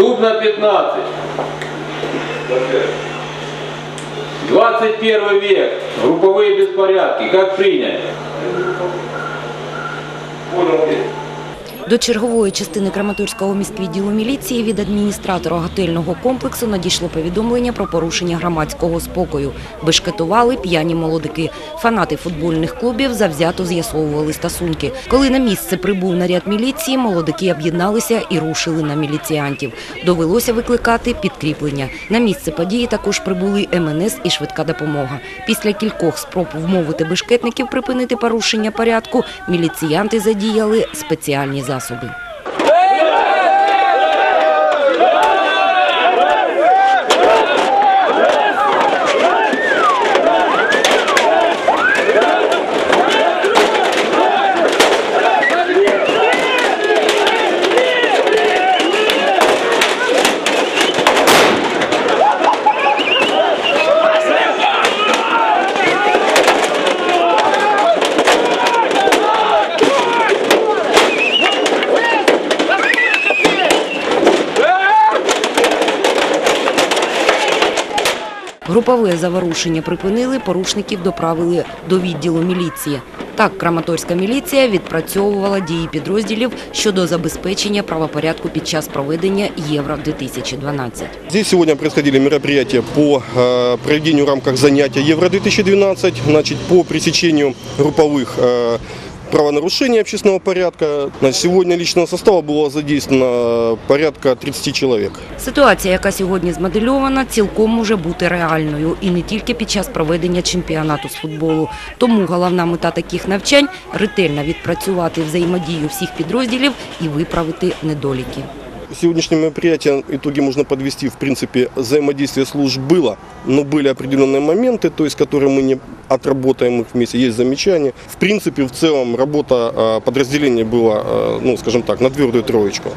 Дубна 15. 21 век. Групповые беспорядки. Как принять? До чергової частини Краматорського міськвідділу міліції від адміністратора готельного комплексу надійшло повідомлення про порушення громадського спокою. Бешкетували п'яні молодики. Фанати футбольних клубів завзято з'ясовували стосунки. Коли на місце прибув наряд міліції, молодики об'єдналися і рушили на міліціантів. Довелося викликати підкріплення. На місце події також прибули МНС і швидка допомога. Після кількох спроб вмовити бешкетників припинити порушення порядку, міліціянти задіяли спеціальні falar sobre. Групове заворушення припинили, порушників доправили до відділу міліції. Так, Краматорська міліція відпрацьовувала дії підрозділів щодо забезпечення правопорядку під час проведення Євро-2012. Здесь сегодня происходили мероприятия по э, проведению в рамках занятия Евро-2012, значит, по пресечению групповых э, правонарушений общественного порядка. На сегодня личного состава было задействовано порядка 30 человек. Ситуація, яка сьогодні змодельована, цілком може бути реальною і не тільки під час проведення чемпіонату з футболу. Тому головна мета таких навчань ретельно відпрацювати взаємодію всіх підрозділів і виправити недоліки. Сегодняшнее мероприятие, итоги можно подвести, в принципе, взаимодействие служб было, но были определенные моменты, то есть, которые мы не отработаем их вместе, есть замечания. В принципе, в целом, работа э, подразделения была, э, ну, скажем так, на твердую троечку.